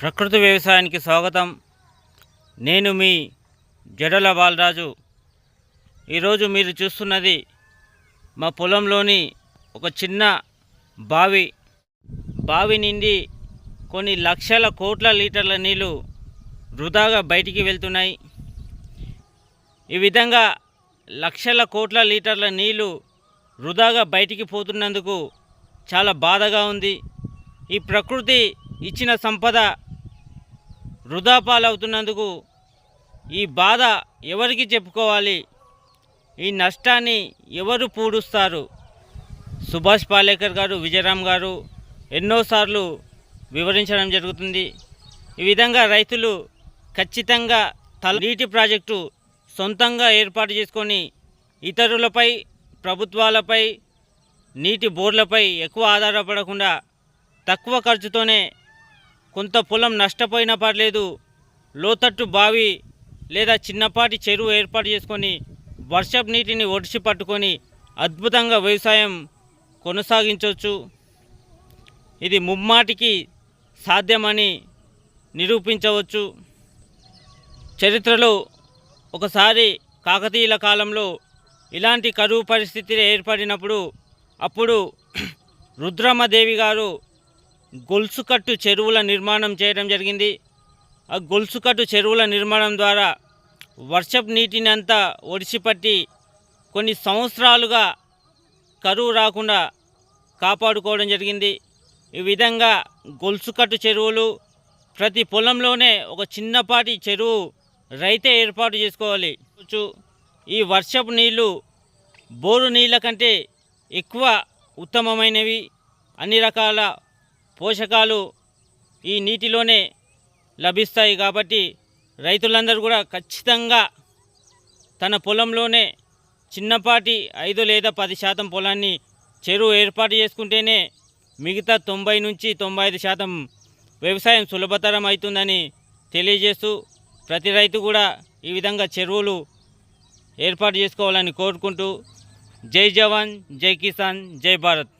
ప్రకృతి వ్యవసాయానికి స్వాగతం. నేను మీ జడల బాలరాజు. ఈరోజు మీరు చూస్తున్నది మా పొలంలోని ఒక చిన్న బావి. బావి నిండి కొన్ని లక్షల కోట్ల లీటర్ల నీళ్ళు వృధాగా బయటికి వెళ్తున్నాయి. ఈ విధంగా లక్షల కోట్ల లీటర్ల నీళ్ళు వృధాగా బయటికి పోతున్నందుకు చాలా బాధగా ఉంది. ఈ ప్రకృతి ఇచ్చిన సంపద వృధా పాలవుతున్నందుకు ఈ బాధ ఎవరికి చెప్పుకోవాలి? ఈ నష్టాన్ని ఎవరు పూడుస్తారు? సుభాష్ పాలేకర్ గారు విజయరామ్ గారు ఎన్నోసార్లు వివరించడం జరుగుతుంది. ఈ విధంగా రైతులు ఖచ్చితంగా తల నీటి ప్రాజెక్టు సొంతంగా ఏర్పాటు చేసుకొని ఇతరులపై ప్రభుత్వాలపై నీటి బోర్లపై ఎక్కువ ఆధారపడకుండా తక్కువ ఖర్చుతోనే కొంత పొలం నష్టపోయినా పర్లేదు లోతట్టు బావి లేదా చిన్నపాటి చెరువు ఏర్పాటు చేసుకొని వర్షపు నీటిని ఒడిసి పట్టుకొని అద్భుతంగా వ్యవసాయం కొనసాగించవచ్చు. ఇది ముమ్మాటికి సాధ్యమని నిరూపించవచ్చు. చరిత్రలో ఒకసారి కాకతీయుల కాలంలో ఇలాంటి కరువు పరిస్థితి ఏర్పడినప్పుడు అప్పుడు రుద్రమ్మదేవి గారు గొలుసుకట్టు చెరువుల నిర్మాణం చేయడం జరిగింది. ఆ గొలుసుకట్టు చెరువుల నిర్మాణం ద్వారా వర్షపు నీటిని అంతా ఒడిసిపట్టి కొన్ని సంవత్సరాలుగా కరువు రాకుండా కాపాడుకోవడం జరిగింది. ఈ విధంగా గొలుసుకట్టు చెరువులు ప్రతి పొలంలోనే ఒక చిన్నపాటి చెరువు రైతే ఏర్పాటు చేసుకోవాలి. ఈ వర్షపు నీళ్ళు బోరు నీళ్ళ కంటే ఎక్కువ ఉత్తమమైనవి. అన్ని రకాల పోషకాలు ఈ నీటిలోనే లభిస్తాయి కాబట్టి రైతులందరూ కూడా ఖచ్చితంగా తన పొలంలోనే చిన్నపాటి ఐదు లేదా పది శాతం పొలాన్ని చెరువు ఏర్పాటు చేసుకుంటేనే మిగతా తొంభై నుంచి తొంభై ఐదు శాతం వ్యవసాయం సులభతరం అవుతుందని తెలియజేస్తూ ప్రతి రైతు కూడా ఈ విధంగా చెరువులు ఏర్పాటు చేసుకోవాలని కోరుకుంటూ జై జవాన్ జై కిసాన్ జై భారత్.